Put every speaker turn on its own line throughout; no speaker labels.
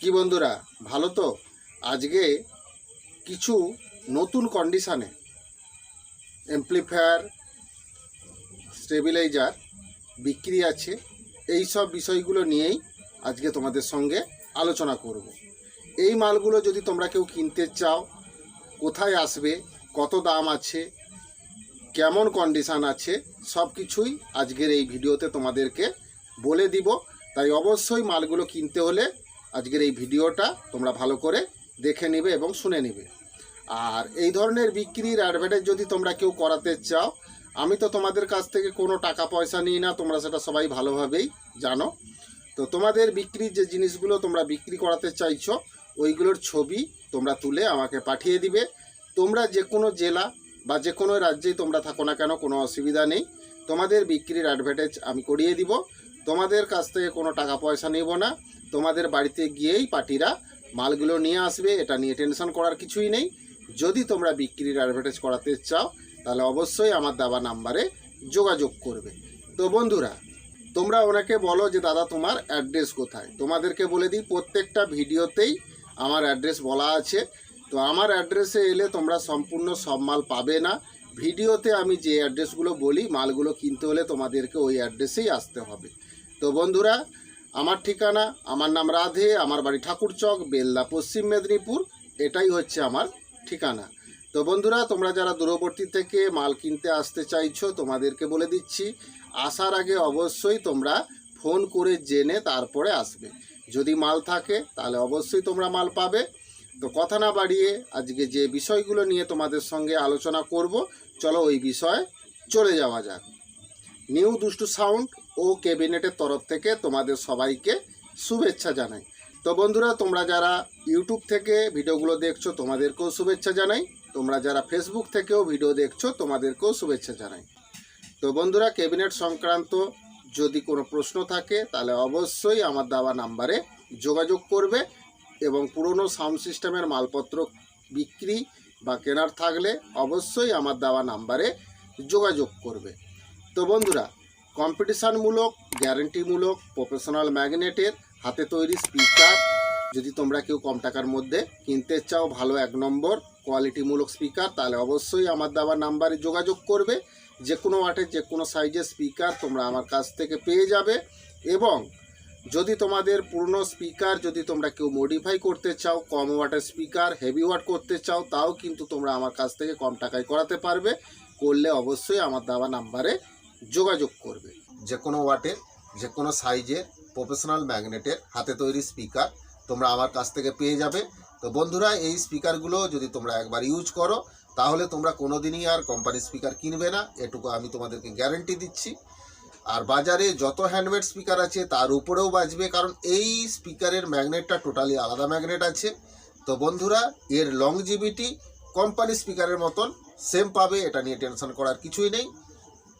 কি বন্ধুরা, ভালো তো? আজকে কিছু নতুন কন্ডিশানে এমপ্লিফায়ার স্টেবিলাইজার বিক্রি আছে। এই সব বিষয়গুলো নিয়েই আজকে তোমাদের সঙ্গে আলোচনা করব। এই মালগুলো যদি তোমরা কেউ কিনতে চাও, কোথায় আসবে, কত দাম আছে, কেমন কন্ডিশান আছে, সব কিছুই আজকের এই ভিডিওতে তোমাদেরকে বলে দিব। তাই অবশ্যই মালগুলো কিনতে হলে আজকের এই ভিডিওটা তোমরা ভালো করে দেখে নেবে এবং শুনে নেবে। আর এই ধরনের বিক্রির অ্যাডভার্টাইজ যদি তোমরা কেউ করাতে চাও, আমি তো তোমাদের কাছ থেকে কোনো টাকা পয়সা নিই না, তোমরা সেটা সবাই ভালোভাবেই জানো। তো তোমাদের বিক্রির যে জিনিসগুলো তোমরা বিক্রি করাতে চাইছো, ওইগুলোর ছবি তোমরা তুলে আমাকে পাঠিয়ে দিবে। তোমরা যে কোনো জেলা বা যে কোনো রাজ্যেই তোমরা থাকো না কেন, কোনো অসুবিধা নেই। তোমাদের বিক্রির অ্যাডভার্টাইজ আমি করিয়ে দিব। তোমাদের কাছ থেকে কোনো টাকা পয়সা নেব না। তোমাদের বাড়িতে গিয়েই পার্টিরা মালগুলো নিয়ে আসবে, এটা নিয়ে টেনশন করার কিছুই নেই। যদি তোমরা বিক্রির অ্যাডভার্টাইজ করাতে চাও, তাহলে অবশ্যই আমার দাবা নাম্বারে যোগাযোগ করবে। তো বন্ধুরা, তোমরা ওনাকে বলো যে, দাদা, তোমার অ্যাড্রেস কোথায়? তোমাদেরকে বলে দিই, প্রত্যেকটা ভিডিওতেই আমার অ্যাড্রেস বলা আছে। তো আমার অ্যাড্রেসে এলে তোমরা সম্পূর্ণ সব মাল পাবে না। ভিডিওতে আমি যে অ্যাড্রেসগুলো বলি, মালগুলো কিনতে হলে তোমাদেরকে ওই অ্যাড্রেসেই আসতে হবে। তো বন্ধুরা আমার ঠিকানা, আমার নাম রাধে, আমার বাড়ি ঠাকুরচক বেল্লা পশ্চিম মেদিনীপুর, এটাই হচ্ছে আমার ঠিকানা। তো বন্ধুরা, তোমরা যারা দূরবর্তী থেকে মাল কিনতে আসতে চাইছো, তোমাদেরকে বলে দিচ্ছি, আসার আগে অবশ্যই তোমরা ফোন করে জেনে তারপরে আসবে। যদি মাল থাকে, তাহলে অবশ্যই তোমরা মাল পাবে। তো কথা না বাড়িয়ে আজকে যে বিষয়গুলো নিয়ে তোমাদের সঙ্গে আলোচনা করব, চলো ওই বিষয়ে চলে যাওয়া যাক। নিউ দুষ্টু সাউন্ড ও ক্যাবিনেটের তরফ থেকে তোমাদের সবাইকে শুভেচ্ছা জানাই। তো বন্ধুরা, তোমরা যারা ইউটিউব থেকে ভিডিওগুলো দেখছ, তোমাদেরকেও শুভেচ্ছা জানাই। তোমরা যারা ফেসবুক থেকেও ভিডিও দেখছ, তোমাদেরকেও শুভেচ্ছা জানাই। তো বন্ধুরা, ক্যাবিনেট সংক্রান্ত যদি কোনো প্রশ্ন থাকে, তাহলে অবশ্যই আমার দেওয়া নাম্বারে যোগাযোগ করবে এবং পুরনো সাউন্ড সিস্টেমের মালপত্র বিক্রি বা কেনার থাকলে অবশ্যই আমার দেওয়া নাম্বারে যোগাযোগ করবে। তো বন্ধুরা কম্পিটিশানমূলক, গ্যারেন্টিমূলক, প্রফেশনাল ম্যাগনেটের হাতে তৈরি স্পিকার। যদি তোমরা কেউ কম টাকার মধ্যে কিনতে চাও ভালো এক নম্বর কোয়ালিটিমূলক স্পিকার, তাহলে অবশ্যই আমার দেওয়া নাম্বারে যোগাযোগ করবে। যে কোনো ওয়াটের যে কোনো সাইজের স্পিকার তোমরা আমার কাছ থেকে পেয়ে যাবে। এবং যদি তোমাদের পুরনো স্পিকার যদি তোমরা কেউ মডিফাই করতে চাও, কম ওয়াটের স্পিকার হেভি ওয়াট করতে চাও, তাও কিন্তু তোমরা আমার কাছ থেকে কম টাকায় করাতে পারবে। করলে অবশ্যই আমার দেওয়া নাম্বারে যোগাযোগ করবে। যে কোনো ওয়াটের যে কোনো সাইজের প্রফেশনাল ম্যাগনেটের হাতে তৈরি স্পিকার তোমরা আমার কাছ থেকে পেয়ে যাবে। তো বন্ধুরা, এই স্পিকারগুলো যদি তোমরা একবার ইউজ করো, তাহলে তোমরা কোনোদিনই আর কোম্পানি স্পিকার কিনবে না। এটুকু আমি তোমাদেরকে গ্যারেন্টি দিচ্ছি। আর বাজারে যত হ্যান্ডমেড স্পিকার আছে, তার উপরেও বাজবে, কারণ এই স্পিকারের ম্যাগনেটটা টোটালি আলাদা ম্যাগনেট আছে। তো বন্ধুরা, এর লংজিভিটি কোম্পানি স্পিকারের মতন সেম পাবে, এটা নিয়ে টেনশন করার কিছুই নেই।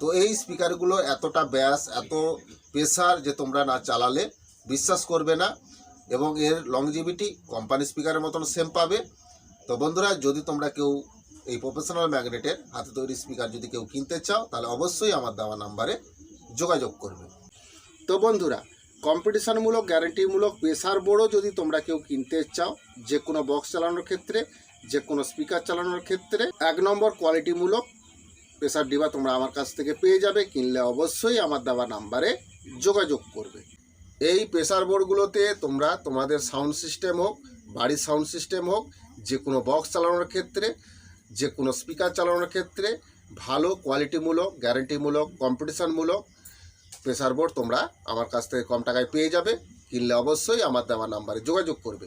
তো এই স্পিকারগুলো এতটা ব্যাস, এত প্রেসার যে তোমরা না চালালে বিশ্বাস করবে না এবং এর লংজিভিটি কোম্পানি স্পিকারের মতন সেম পাবে। তো বন্ধুরা, যদি তোমরা কেউ এই প্রফেশনাল ম্যাগনেটের হাতে তৈরি স্পিকার যদি কেউ কিনতে চাও, তাহলে অবশ্যই আমার দেওয়া নাম্বারে যোগাযোগ করবে। তো বন্ধুরা কম্পিটিশানমূলক গ্যারেন্টিমূলক প্রেসার বোর্ডও যদি তোমরা কেউ কিনতে চাও, যে কোনো বক্স চালানোর ক্ষেত্রে, যে কোনো স্পিকার চালানোর ক্ষেত্রে, এক নম্বর কোয়ালিটিমূলক প্রেসার ডিবা তোমরা আমার কাছ থেকে পেয়ে যাবে, কিনলে অবশ্যই আমার দেওয়া নাম্বারে যোগাযোগ করবে। এই প্রেসার বোর্ডগুলোতে তোমরা তোমাদের সাউন্ড সিস্টেম হোক, বাড়ির সাউন্ড সিস্টেম হোক যে কোনো বক্স চালানোর ক্ষেত্রে যে কোনো স্পিকার চালানোর ক্ষেত্রে, ভালো কোয়ালিটিমূলক, গ্যারেন্টিমূলক, কম্পিটিশানমূলক প্রেসার বোর্ড তোমরা আমার কাছ থেকে কম টাকায় পেয়ে যাবে, কিনলে অবশ্যই আমার দেওয়া নাম্বারে যোগাযোগ করবে।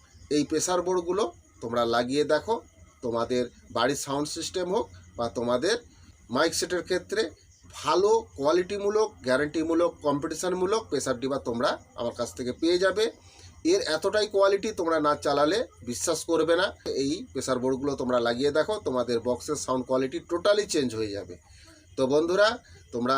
এই প্রেসার বোর্ডগুলো তোমরা লাগিয়ে দেখো। তোমাদের বাড়ির সাউন্ড সিস্টেম হোক বা তোমাদের মাইক সেটের ক্ষেত্রে ভালো কোয়ালিটিমূলক গ্যারান্টিমূলক কম্পিটিশানমূলক প্রেসার ডিবা তোমরা আমার কাছ থেকে পেয়ে যাবে। এর এতটাই কোয়ালিটি তোমরা না চালালে বিশ্বাস করবে না। এই প্রেসার বোর্ডগুলো তোমরা লাগিয়ে দেখো, তোমাদের বক্সের সাউন্ড কোয়ালিটি টোটালি চেঞ্জ হয়ে যাবে। তো বন্ধুরা, তোমরা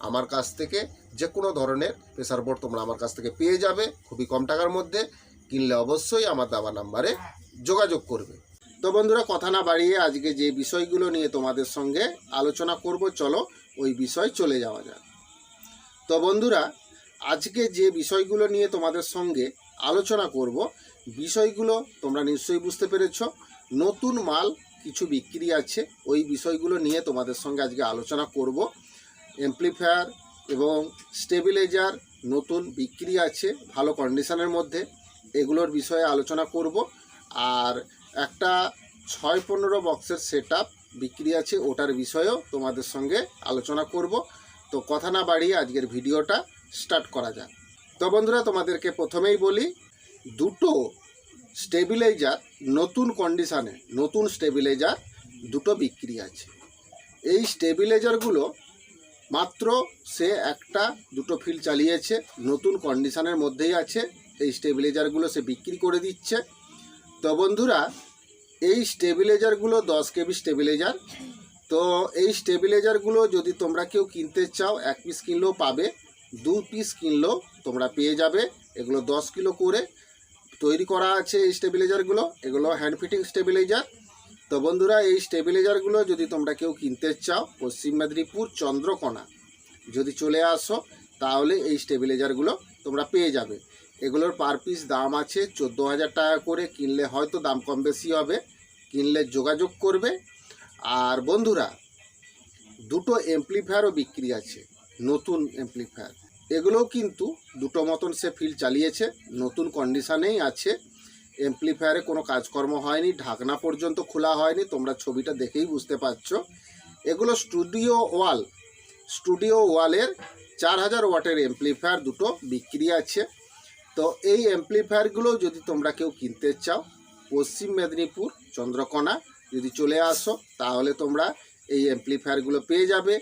আমার কাছ থেকে যে কোনো ধরনের প্রেসার বোর্ড তোমরা আমার কাছ থেকে পেয়ে যাবে খুবই কম টাকার মধ্যে। কিনলে অবশ্যই আমার দাবা নাম্বারে যোগাযোগ করবে। তো বন্ধুরা, কথা না বাড়িয়ে আজকে যে বিষয়গুলো নিয়ে তোমাদের সঙ্গে আলোচনা করব, চলো ওই বিষয় চলে যাওয়া যাক। তো বন্ধুরা, আজকে যে বিষয়গুলো নিয়ে তোমাদের সঙ্গে আলোচনা করব, বিষয়গুলো তোমরা নিশ্চয়ই বুঝতে পেরেছ। নতুন মাল কিছু বিক্রি আছে, ওই বিষয়গুলো নিয়ে তোমাদের সঙ্গে আজকে আলোচনা করব। এমপ্লিফায়ার এবং স্টেবিলাইজার নতুন বিক্রি আছে, ভালো কন্ডিশনের মধ্যে। এগুলোর বিষয়ে আলোচনা করব। আর একটা ছয় পনেরো বক্সের সেট বিক্রি আছে, ওটার বিষয়েও তোমাদের সঙ্গে আলোচনা করব। তো কথা না বাড়িয়ে আজকের ভিডিওটা স্টার্ট করা যাক। তো বন্ধুরা, তোমাদেরকে প্রথমেই বলি, দুটো স্টেবিলাইজার নতুন কন্ডিশানে নতুন স্টেবিলাইজার দুটো বিক্রি আছে। এই স্টেবিলাইজারগুলো মাত্র সে একটা দুটো ফিল চালিয়েছে, নতুন কন্ডিশনের মধ্যেই আছে, এই স্টেবিলাইজারগুলো সে বিক্রি করে দিচ্ছে। তো বন্ধুরা, এই স্টেবিলাইজারগুলো দশ কেবি স্টেবিলাইজার তো এই স্টেবিলাইজারগুলো যদি তোমরা কেউ কিনতে চাও, এক পিস কিনলেও পাবে, দু পিস কিনলেও তোমরা পেয়ে যাবে। এগুলো দশ কিলো করে তৈরি করা আছে এই স্টেবিলাইজারগুলো এগুলো হ্যান্ড ফিটিং স্টেবিলাইজার তো বন্ধুরা, এই স্টেবিলাইজারগুলো যদি তোমরা কেউ কিনতে চাও, পশ্চিম মেদিনীপুর চন্দ্রকোনা, যদি চলে আসো, তাহলে এই স্টেবিলাইজারগুলো তোমরা পেয়ে যাবে। এগুলোর পার পিস দাম আছে চোদ্দ হাজার টাকা করে। কিনলে হয়তো দাম কম বেশি হবে, কিনলে যোগাযোগ করবে। আর বন্ধুরা, দুটো এমপ্লিফায়ারও বিক্রি আছে, নতুন এমপ্লিফায়ার এগুলোও কিন্তু দুটো মতন সে ফিল চালিয়েছে, নতুন কন্ডিশানেই আছে। এমপ্লিফায়ারে কোনো কাজকর্ম হয়নি, ঢাকনা পর্যন্ত খোলা হয়নি, তোমরা ছবিটা দেখেই বুঝতে পারছ। এগুলো স্টুডিও ওয়াল স্টুডিও ওয়ালের চার হাজার ওয়াটের এমপ্লিফায়ার দুটো বিক্রি আছে। তো এই এমপ্লিফায়ারগুলো যদি তোমরা কেউ কিনতে চাও, পশ্চিম মেদিনীপুর, চন্দ্রকোনা, যদি চলে আসো, তাহলে তোমরা এই এমপ্লিফায়ারগুলো পেয়ে যাবে।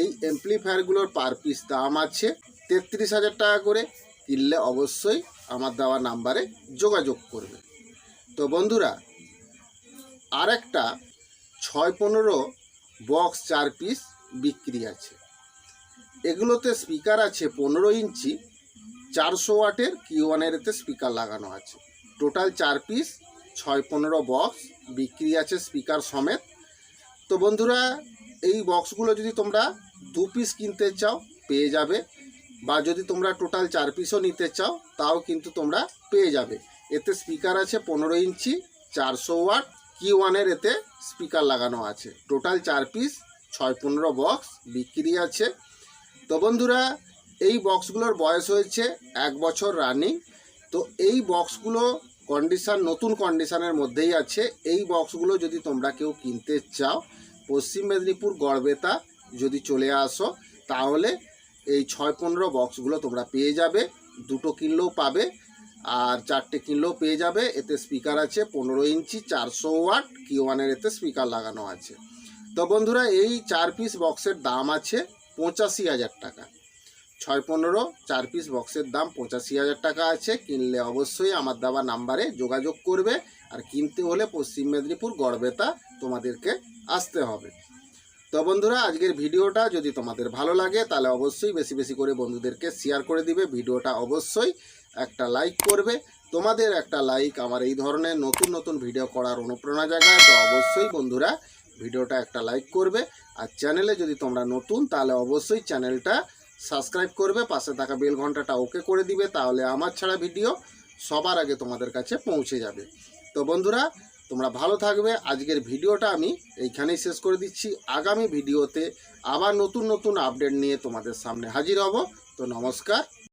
এই এমপ্লিফায়ারগুলোর পার পিস দাম আছে তেত্রিশ হাজার টাকা করে। কিনলে অবশ্যই আমার দেওয়া নাম্বারে যোগাযোগ করবে। তো বন্ধুরা, আরেকটা ছয় পনেরো বক্স চার পিস বিক্রি আছে। এগুলোতে স্পিকার আছে পনেরো ইঞ্চি, চারশো ওয়াটের কিউ ওয়ানের এতে স্পিকার লাগানো আছে। টোটাল চার পিস, ছয় পনেরো বক্স বিক্রি আছে স্পিকার সমেত। তো বন্ধুরা, এই বক্সগুলো যদি তোমরা দু পিস কিনতে চাও, পেয়ে যাবে। বা যদি তোমরা টোটাল চার পিসও নিতে চাও, তাও কিন্তু তোমরা পেয়ে যাবে। এতে স্পিকার আছে পনেরো ইঞ্চি, চারশো ওয়াট কি ওয়ানের এতে স্পিকার লাগানো আছে। টোটাল চার পিস ছয় পনেরো বক্স বিক্রি আছে। তো বন্ধুরা, এই বক্সগুলোর বয়স হয়েছে এক বছর রানিং তো এই বক্সগুলো কন্ডিশন নতুন কন্ডিশানের মধ্যেই আছে। এই বক্সগুলো যদি তোমরা কেউ কিনতে চাও, পশ্চিম মেদিনীপুর গড়বেতা যদি চলে আসো, তাহলে এই ছয় পনেরো বক্সগুলো তোমরা পেয়ে যাবে, দুটো কিনলেও পাবে আর চারটে কিনলেও পেয়ে যাবে। এতে স্পিকার আছে পনেরো ইঞ্চি, চারশো ওয়াট কিউ ওয়ানের এতে স্পিকার লাগানো আছে। তো বন্ধুরা, এই চার পিস বক্সের দাম আছে পঁচাশি হাজার টাকা। ছয় পনেরো, চার পিস বক্সের দাম পঁচাশি হাজার টাকা আছে। কিনলে অবশ্যই আমার দেওয়া নাম্বারে যোগাযোগ করবে আর কিনতে হলে পশ্চিম মেদিনীপুর গড়বেতা তোমাদেরকে আসতে হবে। তো বন্ধুরা, আজকের ভিডিওটা যদি তোমাদের ভালো লাগে, তাহলে অবশ্যই বেশি বেশি করে বন্ধুদেরকে শেয়ার করে দিবে। ভিডিওটা অবশ্যই একটা লাইক করবে। তোমাদের একটা লাইক আমার এই ধরনের নতুন নতুন ভিডিও করার অনুপ্রেরণা জায়গায় তো অবশ্যই বন্ধুরা ভিডিওটা একটা লাইক করবে। আর চ্যানেলে যদি তোমরা নতুন, তাহলে অবশ্যই চ্যানেলটা সাবস্ক্রাইব করবে। পাশে থাকা বেল ঘন্টাটা ওকে করে দিবে, তাহলে আমার ছাড়া ভিডিও সবার আগে তোমাদের কাছে পৌঁছে যাবে। তো বন্ধুরা তোমরা ভালো থাকবে। আজকের ভিডিওটা আমি এইখানেই শেষ করে দিচ্ছি। আগামী ভিডিওতে আবার নতুন নতুন আপডেট নিয়ে তোমাদের সামনে হাজির হব। তো নমস্কার।